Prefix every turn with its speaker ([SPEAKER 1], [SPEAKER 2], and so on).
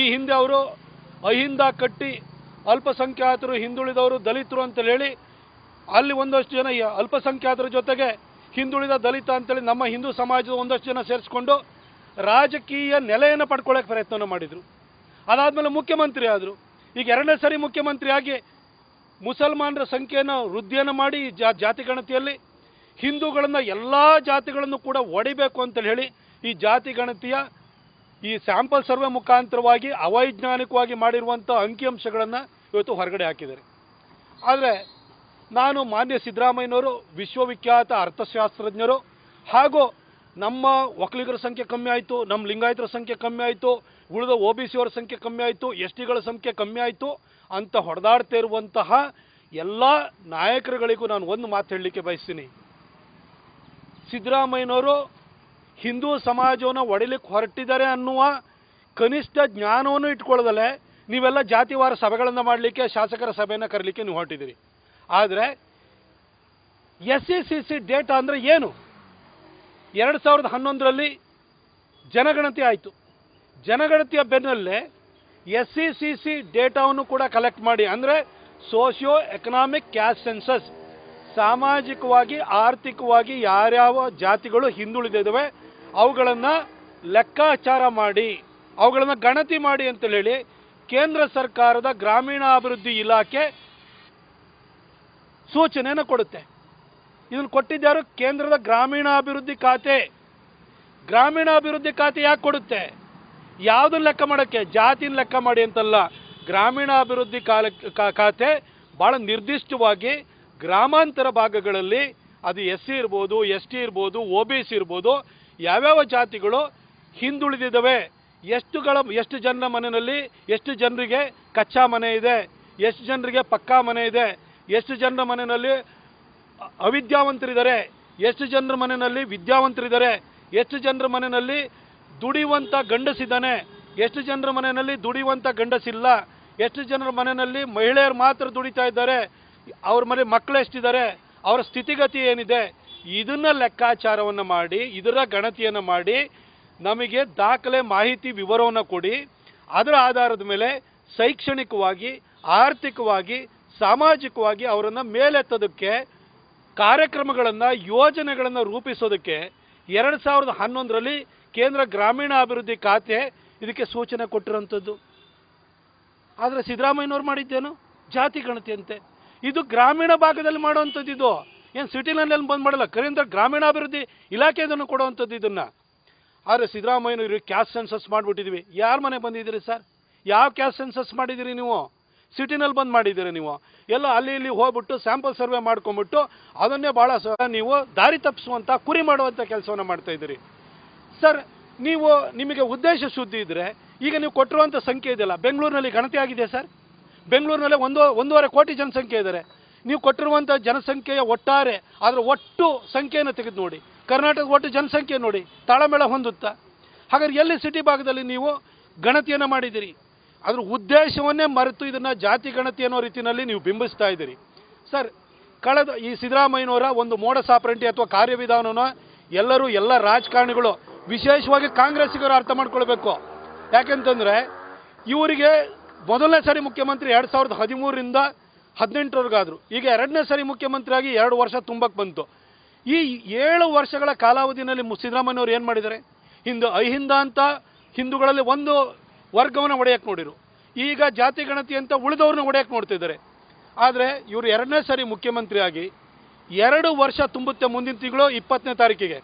[SPEAKER 1] ಈ ಹಿಂದೆ ಅವರು ಅಹಿಂದ ಕಟ್ಟಿ ಅಲ್ಪಸಂಖ್ಯಾತರು ಹಿಂದುಳಿದವರು ದಲಿತರು ಅಂತೇಳಿ ಹೇಳಿ, ಅಲ್ಲಿ ಒಂದಷ್ಟು ಜನ ಅಲ್ಪಸಂಖ್ಯಾತರ ಜೊತೆಗೆ ಹಿಂದುಳಿದ ದಲಿತ ಅಂತೇಳಿ ನಮ್ಮ ಹಿಂದೂ ಸಮಾಜದ ಒಂದಷ್ಟು ಜನ ಸೇರಿಸ್ಕೊಂಡು ರಾಜಕೀಯ ನೆಲೆಯನ್ನು ಪಡ್ಕೊಳ್ಳೋಕೆ ಪ್ರಯತ್ನ ಮಾಡಿದರು. ಅದಾದಮೇಲೆ ಮುಖ್ಯಮಂತ್ರಿ ಆದರು. ಈಗ ಎರಡನೇ ಸರಿ ಮುಖ್ಯಮಂತ್ರಿಯಾಗಿ ಮುಸಲ್ಮಾನರ ಸಂಖ್ಯೆಯನ್ನು ವೃದ್ಧಿಯನ್ನು ಮಾಡಿ ಜಾ, ಜಾತಿ ಗಣತಿಯಲ್ಲಿ ಹಿಂದೂಗಳನ್ನು ಎಲ್ಲ ಜಾತಿಗಳನ್ನು ಕೂಡ ಒಡಿಬೇಕು ಅಂತೇಳಿ ಹೇಳಿ ಈ ಜಾತಿ ಗಣತಿಯ ಈ ಸ್ಯಾಂಪಲ್ ಸರ್ವೆ ಮುಖಾಂತರವಾಗಿ ಅವೈಜ್ಞಾನಿಕವಾಗಿ ಮಾಡಿರುವಂಥ ಅಂಕಿಅಂಶಗಳನ್ನು ಇವತ್ತು ಹೊರಗಡೆ ಹಾಕಿದ್ದಾರೆ. ಆದರೆ ನಾನು ಮಾನ್ಯ ಸಿದ್ದರಾಮಯ್ಯನವರು, ವಿಶ್ವವಿಖ್ಯಾತ ಅರ್ಥಶಾಸ್ತ್ರಜ್ಞರು, ಹಾಗೂ ನಮ್ಮ ಒಕ್ಕಲಿಗರ ಸಂಖ್ಯೆ ಕಮ್ಮಿ ಆಯಿತು, ನಮ್ಮ ಲಿಂಗಾಯತರ ಸಂಖ್ಯೆ ಕಮ್ಮಿ ಆಯಿತು, ಉಳಿದ ಓ ಬಿ ಸಿಯವರ ಸಂಖ್ಯೆ ಕಮ್ಮಿ ಆಯಿತು, ಎಸ್ ಟಿಗಳ ಸಂಖ್ಯೆ ಕಮ್ಮಿ ಆಯಿತು ಅಂತ ಹೊಡೆದಾಡ್ತಾ ಇರುವಂತಹ ಎಲ್ಲ ನಾಯಕರುಗಳಿಗೂ ನಾನು ಒಂದು ಮಾತು ಹೇಳಲಿಕ್ಕೆ ಬಯಸ್ತೀನಿ. ಸಿದ್ದರಾಮಯ್ಯನವರು ಹಿಂದೂ ಸಮಾಜವನ್ನು ಒಡಿಲಿಕ್ಕೆ ಹೊರಟಿದ್ದಾರೆ ಅನ್ನುವ ಕನಿಷ್ಠ ಜ್ಞಾನವನ್ನು ಇಟ್ಕೊಳ್ಳದಲ್ಲೇ ನೀವೆಲ್ಲ ಜಾತಿವಾರ ಸಭೆಗಳನ್ನು ಮಾಡಲಿಕ್ಕೆ, ಶಾಸಕರ ಸಭೆಯನ್ನು ಕರೀಲಿಕ್ಕೆ ನೀವು ಹೊರಟಿದ್ದೀರಿ. ಆದರೆ S C C C data ಅಂದರೆ ಏನು? ಎರಡು ಸಾವಿರದ ಹನ್ನೊಂದರಲ್ಲಿ ಜನಗಣತಿ ಆಯಿತು. ಜನಗಣತಿಯ ಬೆನ್ನಲ್ಲೇ ಎಸ್ ಸಿ ಸಿ ಸಿ ಡೇಟಾವನ್ನು ಕೂಡ ಕಲೆಕ್ಟ್ ಮಾಡಿ. ಅಂದರೆ ಸೋಷಿಯೋ ಎಕನಾಮಿಕ್ ಕ್ಯಾಸ್ಟ್ ಸೆನ್ಸಸ್ ಸಾಮಾಜಿಕವಾಗಿ, ಆರ್ಥಿಕವಾಗಿ ಯಾರ್ಯಾವ ಜಾತಿಗಳು ಹಿಂದುಳಿದಿದ್ದಾವೆ ಅವುಗಳನ್ನು ಲೆಕ್ಕಾಚಾರ ಮಾಡಿ, ಅವುಗಳನ್ನು ಗಣತಿ ಮಾಡಿ ಅಂತೇಳಿ ಹೇಳಿ ಕೇಂದ್ರ ಸರ್ಕಾರದ ಗ್ರಾಮೀಣಾಭಿವೃದ್ಧಿ ಇಲಾಖೆ ಸೂಚನೆಯನ್ನು ಕೊಡುತ್ತೆ. ಇದನ್ನು ಕೊಟ್ಟಿದ್ದಾರು ಕೇಂದ್ರದ ಗ್ರಾಮೀಣಾಭಿವೃದ್ಧಿ ಖಾತೆ. ಗ್ರಾಮೀಣಾಭಿವೃದ್ಧಿ ಖಾತೆ ಯಾಕೆ ಕೊಡುತ್ತೆ? ಯಾವುದನ್ನ ಲೆಕ್ಕ ಮಾಡೋಕ್ಕೆ? ಜಾತಿನ ಲೆಕ್ಕ ಮಾಡಿ ಅಂತಲ್ಲ. ಗ್ರಾಮೀಣಾಭಿವೃದ್ಧಿ ಕಾಲ ಖಾತೆ ಭಾಳ ನಿರ್ದಿಷ್ಟವಾಗಿ ಗ್ರಾಮಾಂತರ ಭಾಗಗಳಲ್ಲಿ ಅದು ಎಸ್ ಸಿ ಇರ್ಬೋದು ಎಸ್ ಟಿ ಇರ್ಬೋದು ಒ ಬಿ ಸಿ ಇರ್ಬೋದು ಯಾವ್ಯಾವ ಜಾತಿಗಳು ಹಿಂದುಳಿದಿದ್ದಾವೆ? ಎಷ್ಟುಗಳ ಎಷ್ಟು ಜನರ ಮನೆಯಲ್ಲಿ, ಎಷ್ಟು ಜನರಿಗೆ ಕಚ್ಚಾ ಮನೆ ಇದೆ? ಎಷ್ಟು ಜನರಿಗೆ ಪಕ್ಕಾ ಮನೆ ಇದೆ? ಎಷ್ಟು ಜನರ ಮನೆಯಲ್ಲಿ ಅವಿದ್ಯಾವಂತರಿದ್ದಾರೆ? ಎಷ್ಟು ಜನರ ಮನೆಯಲ್ಲಿ ವಿದ್ಯಾವಂತರಿದ್ದಾರೆ? ಎಷ್ಟು ಜನರ ಮನೆಯಲ್ಲಿ ದುಡಿಯುವಂಥ ಗಂಡಸಿದ್ದಾನೆ? ಎಷ್ಟು ಜನರ ಮನೆಯಲ್ಲಿ ದುಡಿಯುವಂಥ ಗಂಡಸಿಲ್ಲ? ಎಷ್ಟು ಜನರ ಮನೆಯಲ್ಲಿ ಮಹಿಳೆಯರು ಮಾತ್ರ ದುಡಿತಾ ಇದ್ದಾರೆ? ಅವ್ರ ಮನೆ ಮಕ್ಕಳು ಎಷ್ಟಿದ್ದಾರೆ? ಅವರ ಸ್ಥಿತಿಗತಿ ಏನಿದೆ? ಇದನ್ನ ಲೆಕ್ಕಾಚಾರವನ್ನು ಮಾಡಿ, ಇದರ ಗಣತಿಯನ್ನು ಮಾಡಿ ನಮಗೆ ದಾಖಲೆ ಮಾಹಿತಿ ವಿವರವನ್ನು ಕೊಡಿ. ಅದರ ಆಧಾರದ ಮೇಲೆ ಶೈಕ್ಷಣಿಕವಾಗಿ, ಆರ್ಥಿಕವಾಗಿ, ಸಾಮಾಜಿಕವಾಗಿ ಅವರನ್ನು ಮೇಲೆತ್ತೋದಕ್ಕೆ, ಕಾರ್ಯಕ್ರಮಗಳನ್ನು, ಯೋಜನೆಗಳನ್ನು ರೂಪಿಸೋದಕ್ಕೆ ಎರಡು ಸಾವಿರದ ಹನ್ನೊಂದರಲ್ಲಿ ಕೇಂದ್ರ ಗ್ರಾಮೀಣಾಭಿವೃದ್ಧಿ ಖಾತೆ ಇದಕ್ಕೆ ಸೂಚನೆ ಕೊಟ್ಟಿರುವಂಥದ್ದು ಆದರೆ ಸಿದ್ದರಾಮಯ್ಯನವ್ರು ಮಾಡಿದ್ದೇನು? ಜಾತಿ ಗಣತಿಯಂತೆ. ಇದು ಗ್ರಾಮೀಣ ಭಾಗದಲ್ಲಿ ಮಾಡುವಂಥದ್ದು ಇದು. ಏನು ಸಿಟಿನಲ್ಲಿ ಬಂದ್ ಮಾಡಲ್ಲ? ಕರೀಂದ್ರ ಗ್ರಾಮೀಣಾಭಿವೃದ್ಧಿ ಇಲಾಖೆ ಇದನ್ನು ಕೊಡುವಂಥದ್ದು ಇದನ್ನು. ಆದರೆ ಸಿದ್ದರಾಮಯ್ಯನವರು ಕ್ಯಾಸ್ಟ್ ಸೆನ್ಸಸ್ ಮಾಡಿಬಿಟ್ಟಿದ್ವಿ. ಯಾರ ಮನೆ ಬಂದಿದ್ದೀರಿ ಸರ್ ಯಾವ ಕ್ಯಾಸ್ಟ್ ಸೆನ್ಸಸ್ ಮಾಡಿದ್ದೀರಿ ನೀವು? ಸಿಟಿನಲ್ಲಿ ಬಂದು ಮಾಡಿದ್ದೀರಿ ನೀವು. ಎಲ್ಲ ಅಲ್ಲಿ ಇಲ್ಲಿ ಹೋಗ್ಬಿಟ್ಟು ಸ್ಯಾಂಪಲ್ ಸರ್ವೆ ಮಾಡ್ಕೊಂಬಿಟ್ಟು ಅದನ್ನೇ ಭಾಳ ಸ ನೀವು ದಾರಿ ತಪ್ಪಿಸುವಂಥ ಕುರಿ ಮಾಡುವಂಥ ಕೆಲಸವನ್ನು ಮಾಡ್ತಾ ಇದ್ದೀರಿ. ಸರ್ ನೀವು ನಿಮಗೆ ಉದ್ದೇಶ ಶುದ್ಧಿ ಇದ್ದರೆ ಈಗ ನೀವು ಕೊಟ್ಟಿರುವಂಥ ಸಂಖ್ಯೆ ಇದೆಯಲ್ಲ, ಬೆಂಗಳೂರಿನಲ್ಲಿ ಗಣತಿ ಆಗಿದೆ ಸರ್ ಬೆಂಗಳೂರಿನಲ್ಲೇ ಒಂದು ಒಂದೂವರೆ ಕೋಟಿ ಜನಸಂಖ್ಯೆ ಇದ್ದಾರೆ ನೀವು ಕೊಟ್ಟಿರುವಂಥ ಜನಸಂಖ್ಯೆಯ ಒಟ್ಟಾರೆ ಅದರ ಒಟ್ಟು ಸಂಖ್ಯೆಯನ್ನು ತೆಗೆದು ನೋಡಿ. ಕರ್ನಾಟಕದ ಒಟ್ಟು ಜನಸಂಖ್ಯೆ ನೋಡಿ, ತಾಳಮೇಳ ಹೊಂದುತ್ತಾ. ಹಾಗಾದ್ರೆ ಎಲ್ಲಿ ಸಿಟಿ ಭಾಗದಲ್ಲಿ ನೀವು ಗಣತಿಯನ್ನು ಮಾಡಿದ್ದೀರಿ? ಅದರ ಉದ್ದೇಶವನ್ನೇ ಮರೆತು ಇದನ್ನು ಜಾತಿ ಗಣತಿ ಅನ್ನೋ ರೀತಿಯಲ್ಲಿ ನೀವು ಬಿಂಬಿಸ್ತಾ ಇದ್ದೀರಿ. ಸರ್, ಕಳೆದ ಈ ಸಿದ್ದರಾಮಯ್ಯನವರ ಒಂದು ಮೋಡ ಸಾಪ್ರಂಟಿ ಅಥವಾ ಕಾರ್ಯವಿಧಾನನ ಎಲ್ಲರೂ, ಎಲ್ಲ ರಾಜಕಾರಣಿಗಳು, ವಿಶೇಷವಾಗಿ ಕಾಂಗ್ರೆಸ್ಸಿಗರು ಅರ್ಥ ಮಾಡ್ಕೊಳ್ಬೇಕು. ಯಾಕೆಂತಂದರೆ, ಇವರಿಗೆ ಮೊದಲನೇ ಸಾರಿ ಮುಖ್ಯಮಂತ್ರಿ ಎರಡು ಸಾವಿರದ ಹದಿಮೂರರಿಂದ ಹದಿನೆಂಟರವರೆಗಾದರು. ಈಗ ಎರಡನೇ ಸಾರಿ ಮುಖ್ಯಮಂತ್ರಿಯಾಗಿ ಎರಡು ವರ್ಷ ತುಂಬಕ್ಕೆ ಬಂತು. ಈ ಏಳು ವರ್ಷಗಳ ಕಾಲಾವಧಿಯಲ್ಲಿ ಮು- ಸಿದ್ದರಾಮಯ್ಯನವರು ಏನು ಮಾಡಿದ್ದಾರೆ? ಹಿಂದೂ ಅಹಿಂದ ಅಂತ ಹಿಂದೂಗಳಲ್ಲಿ ಒಂದು ವರ್ಗವನ್ನು ಒಡೆಯಕ್ಕೆ ನೋಡಿರು. ಈಗ ಜಾತಿ ಗಣತಿ ಅಂತ ಉಳಿದವ್ರನ್ನ ಒಡೆಯಕ್ಕೆ ನೋಡ್ತಿದ್ದಾರೆ ಆದರೆ ಇವರು ಎರಡನೇ ಸಾರಿ ಮುಖ್ಯಮಂತ್ರಿಯಾಗಿ ಎರಡು ವರ್ಷ ತುಂಬುತ್ತೆ ಮುಂದಿನ ತಿಂಗಳು ಇಪ್ಪತ್ತನೇ ತಾರೀಕಿಗೆ.